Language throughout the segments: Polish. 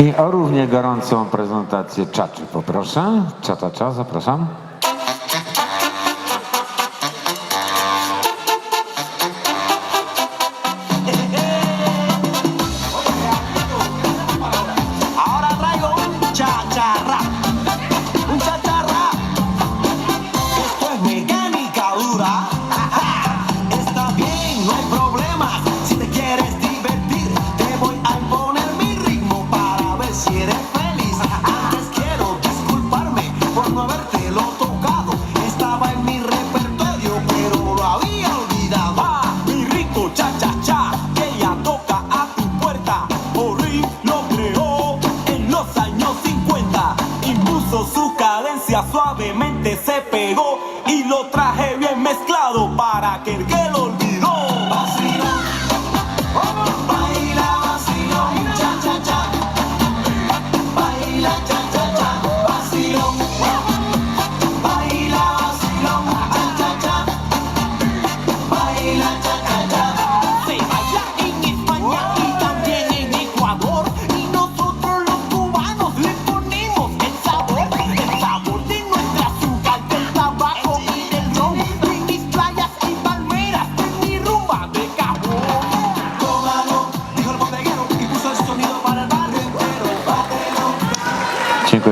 I o równie gorącą prezentację czaczy poproszę. Cza, cza, zapraszam. Ahora traigo suavemente, se pegó y lo traje bien mezclado para que el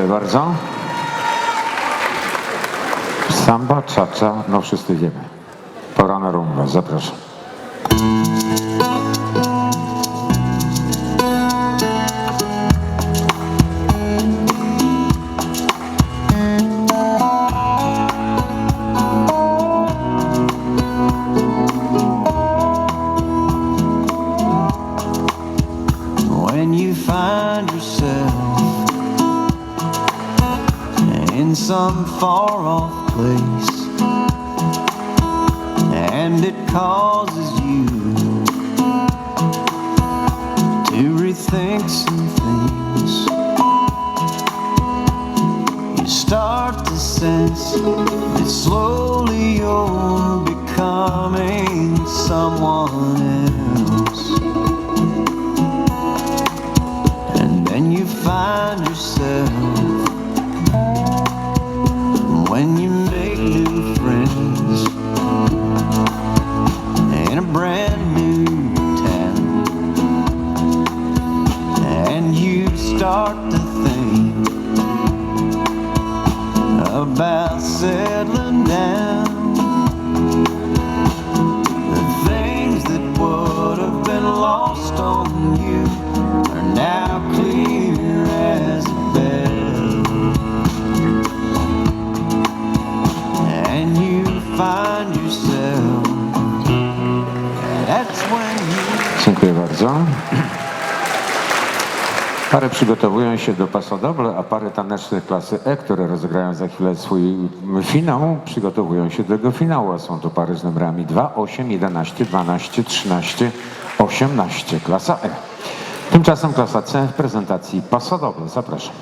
Dziękuję bardzo. Samba, czacza, no wszyscy wiemy. Pora na rumba, zapraszam. when you find yourself in some far off place and it causes you to rethink some things. You start to sense that slowly you're becoming someone else. Brand bardzo. Pary przygotowują się do pasodoble, a pary taneczne klasy E, które rozegrają za chwilę swój finał, przygotowują się do tego finału. A są to pary z numerami 2, 8, 11, 12, 13, 18. Klasa E. Tymczasem klasa C w prezentacji pasodoble. Zapraszam.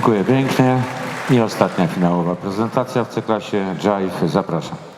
Dziękuję pięknie. I ostatnia finałowa prezentacja w C-klasie. Jive, zapraszam.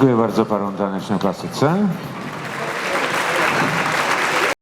Dziękuję bardzo panu tanecznej klasyce.